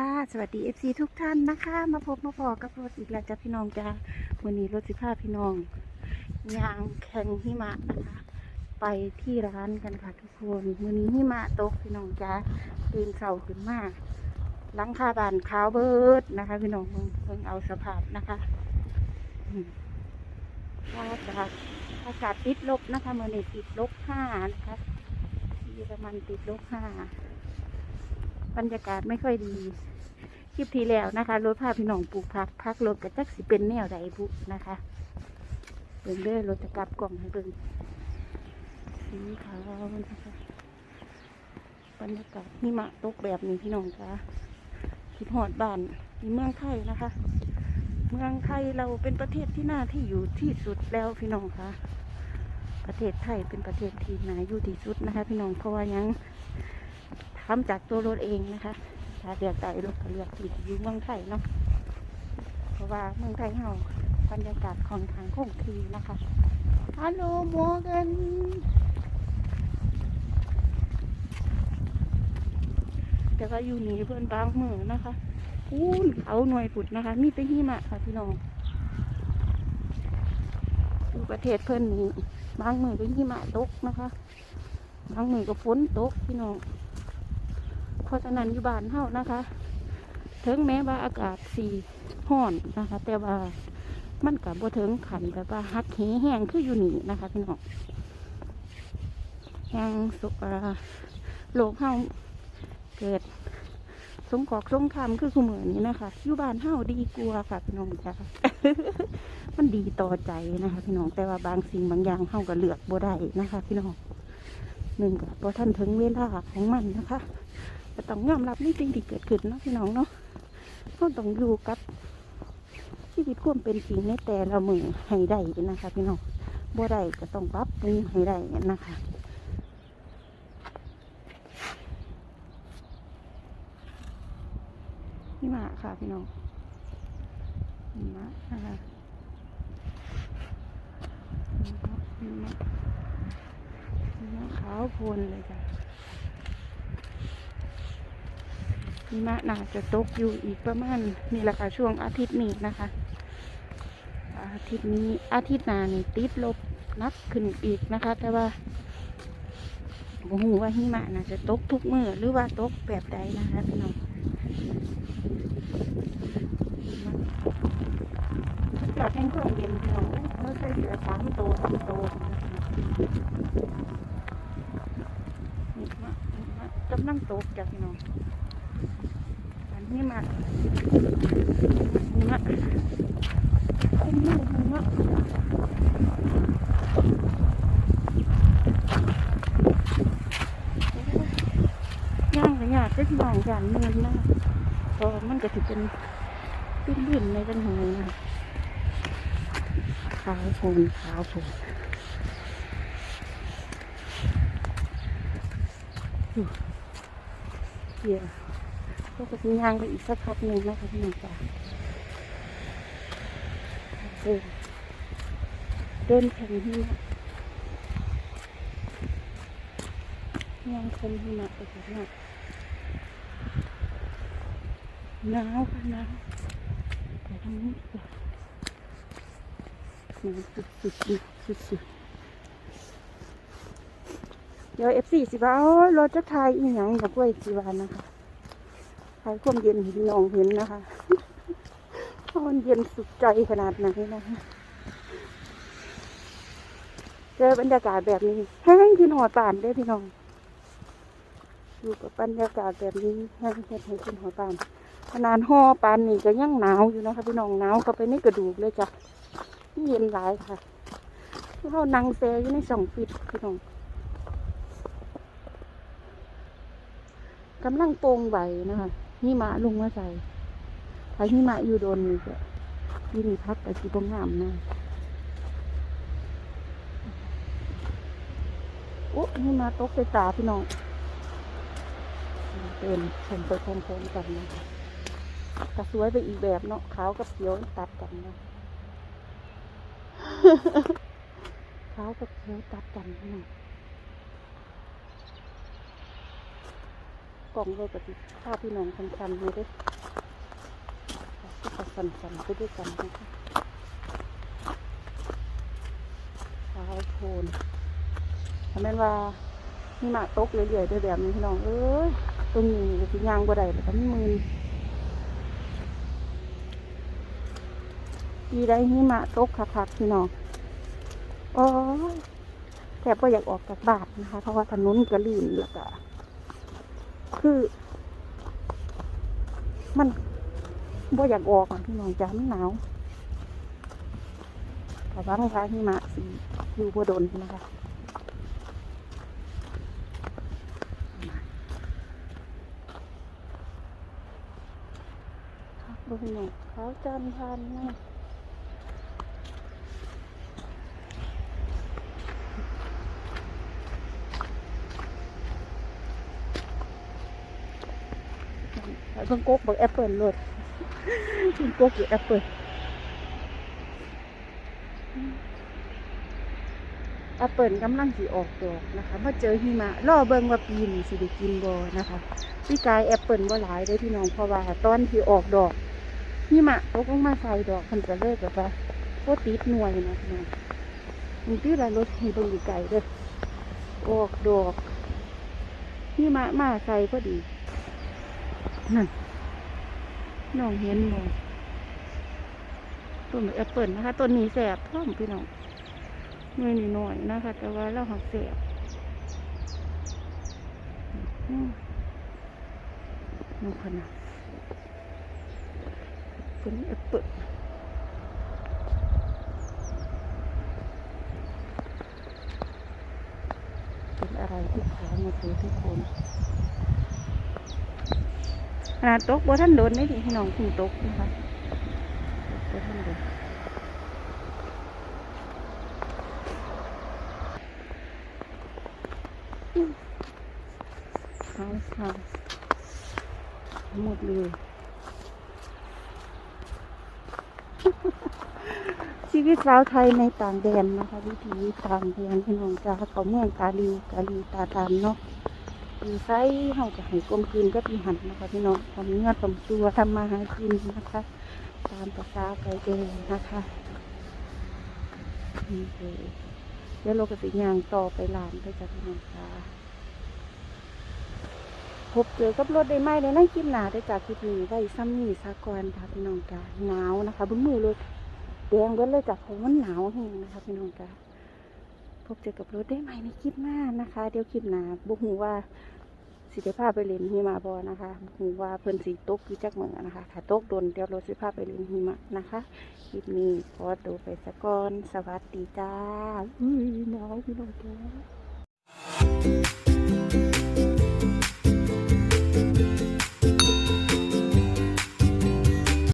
สดีค่ะ สวัสดี FC ทุกท่านนะคะ มาพบมาพอกับรถอีกแล้วจ้ะพี่น้องจ้าวันนี้รถสิพาพี่น้องยางแข่งหิมะนะคะ ไปที่ร้านกันค่ะทุกคนวันนี้หิมะตกพี่น้องจ้าตื่นเสาขึ้นมาหลังคาบานขาวเบิดนะคะ พี่น้องเพิ่งเอาสภาพนะคะอืมว่าจะอากาศติดลบนะคะมื่อนี้ติดลบห้านะคะเยอรมันติดลบห้าบรรยากาศไม่ค่อยดี คลิปที่แล้วนะคะรถพาพี่น้องปลูกพักพักรถกระจักสิเป็นแนวใดบุนะคะเบิ่งเด้อรถจะกลับกล่องให้เบิ่งสีขาวนะคะบรรยากาศหิมะตกแบบนี้พี่น้องคะคิดหอดบ้านในเมืองไทยนะคะ เมืองไทยเราเป็นประเทศที่น่าที่อยู่ที่สุดแล้วพี่น้องคะประเทศไทยเป็นประเทศที่น่าอยู่ที่สุดนะคะ พี่น้องเพราะว่ายังทำจากตัวรถเองนะคะ ถ้าเลือกได้รถก็เลือกที่จะอยู่เมืองไทยเนาะเพราะว่าเมืองไทยเราบรรยากาศค่อนข้างคงทีนะคะฮัลโหลโมเกันแต่ว่าอยู่นี่เพื่อนบางมือนะคะอู้เขาหน่วยปุดนะคะ มีแต่หิมะค่ะพี่น้องอยู่ประเทศเพื่อนนี้บางมือก็หิมะตกนะคะ บางมือก็ฝนตกพี่น้อง เพราะฉะนั้นอยู่บ้านเฮานะคะ ถึงแม้ว่าอากาศสีห้อนนะคะ แต่ว่ามันกับบ่ถึงขันแบบว่าฮักเหแห้งคืออยู่นี่นะคะพี่น้องแห้งสุกโลกเฮาเกิดสงกอกสงครามคือคู่มือนี้นะคะอยู่บ้านเฮาดีกลัวค่ะพี่น้องจ้ามันดีต่อใจนะคะ พี่น้องแต่ว่าบางสิ่งบางอย่างเฮาก็เลือกบ่ได้นะคะ พี่น้องหนึ่งกับพอท่านถึงเวลาของมันนะคะ ก็ต้องยอมรับในสิ่งที่เกิดขึ้นเนาะพี่น้องเนาะเราต้องอยู่กับชีวิตความเป็นจริงในแต่ละมือให้ได้นะคะ พี่น้องบ่ได้ก็ต้องปรับปรุงให้ได้นะคะนี่มาค่ะพี่น้องนี่มานะคะนี่มานี่มานี่มาขาวโพลเลยจ้ะ หิมะน่าจะตกอยู่อีกประมาณนี่แหละค่ะช่วงอาทิตย์นี้นะคะ อาทิตย์นี้อาทิตย์หน้านี่ติดลบนักขึ้นอีกนะคะ แต่ว่าผมหูว่าหิมะน่าจะตกทุกมือหรือว่าตกแบบใดนะคะพี่น้องจะเป็นความเย็นพี่น้องไม่ใช่เหลือสามตัวสี่ตัวนะคะหิมะหิมะกำลังตกจากพี่น้อง อันนี้มาหิมะหิมะหิมะย่างกับยากก็ที่มองอย่างเงินนะเพราะมันก็ถือเป็นตื้นลื่นในจังหวะนะขาวโพนขาวโพลนอู้เดี๋ยว ก็จะมียางไปอีกสักพักหนึ่งนะคะพี่น้องจ๋าเดินแข่งหิมะยางคมหิมะไปค่ะพี่น้องหนาวค่ะหนาวไปทางนี้ก็หนาวสุดสุดสุดสุดเดี๋ยวเอฟซีสิว่าโอ้รถจะทายอีหยังกับกล้วยสิวานะคะ ใช้ความเย็นพี่น้องเห็นนะคะว่ามันเย็นสุดใจขนาดไหนนะคะเจอบรรยากาศแบบนี้แห้งกินหอดป่านได้พี่น้องอยู่กับบรรยากาศแบบนี้แห้งเห็ดให้กินหอดป่านขนาดห่อป่านนี่ก็ยังหนาวอยู่นะคะพี่น้องหนาวเข้าไปในกระดูกเลยจ้ะเย็นหลายค่ะเขานั่งแซอยู่ในสองฟิตพี่น้องกำลังโปร่งใบนะคะ หิมะลงมาใส่ถ้าหิมะอยู่โดนนี่ก็ยินพักแต่สีบงามนะโอ้หิมะตกใส่ตาพี่น้องเป็นผมไปพร้อมๆกันนะกระสวยไปอีกแบบเนาะขาวกับเขียวตัดกันเนะขาวกับเขียวตัดกันน้อ กล่องเลยปฏิภาพพี่น้องสันๆเลยด้ที่เขาสันๆไปด้วยกันนะคะสาวโพนทำแม่นว่ามีหมาตกเรื่อยๆด้วยแบบนี้พี่น้อง เอ้ยตรงนี้ก็สิยางบ่ได้เลยก็มีมือดีได้หิมะตกคักๆพี่น้องโอ้ยแทบก็อยากออกจากบานนะคะ เพราะว่าถนนก็ลื่นแล้วก็ คือ มันบ่อยากออกอะพี่น้องจ้ามันหนาวแต่ว่าพาหิมะสีอยู่บ่โดนนะคะครับบ่พี่น้องเขาจันทันนะ เพิ่งกกบอกแอปเปิลเลยเพิ่งกกอยู่แอปเปิลแอปเปิลกำลังสีออกดอกนะคะมาเจอหิมะรอเบิ่งว่าปีนี้สิได้กินบ่นะคะพี่กายแอปเปิลบ่หลายเด้พี่น้องเพราะว่าตอนที่ออกดอกหิมะตกลงมาใส่ดอกมันจะเลิกแบบว่าโคตรติดหน่วยนะพี่น้องมีที่ละรถให้เบิงอยู่ไกลเด้อออกดอกหิมะมาใส่พอดี นั่นน้องเห็นบ่ต้นแอปเปิลนะคะต้นนี้แสบพร้อมพี่น้องหน่วยหน่อยนะคะ แต่ว่าเราหักแสบอืมน้องพนะต้นแอปเปิลเป็นอะไรที่ขามาถือทุกคน ขนาดตกบ่ท่านโดนได้ดิพี่น้องคุณตกนะคะบ่ท่านโดนเอาเอาหมดเลยชีวิตสาวไทยในต่างแดนนะคะ วิถีต่างแดนพี่น้องจ้าเขาเมืองกาลิวกาลีตาตามเนาะ อยู่ไซเฮาก็ให้กลมกลืนก็ปีหันนะคะพี่น้องทำเนื้อทำตัวทำมาหากินนะคะ ตามภาษาไกลเดนนะคะนี่เลยเดี๋ยวเราก็สิยางต่อไปลานไปจากพี่น้องจ้าพบเจอกับรถได้ไหมในนั่งกินหนาได้จากคลิปนี้ไว้ซ้ำนี่สากรค่ะพี่น้องจ้าหนาวนะคะบึ้งมือรถแดงเบิ้เลยจากของมันหนาวแห้งนะคะพี่น้องจ้าพบเจอกับรถได้ไหมในคลิปหน้านะคะ เดี๋ยวคลิปหนาบุหูว่า สิได้พาไปเล่นหิมะบอนะคะบุหูว่าเพิ่นสีตกอยู่จักเมืองนะคะถ้าตกโดนเดี๋ยวรถสิพาไปเล่นหิมะนะคะคลิปนี้ขอตัวไปสะก่อนสวัสดีจ้าอุ้ยหนาวพี่น้องจ้า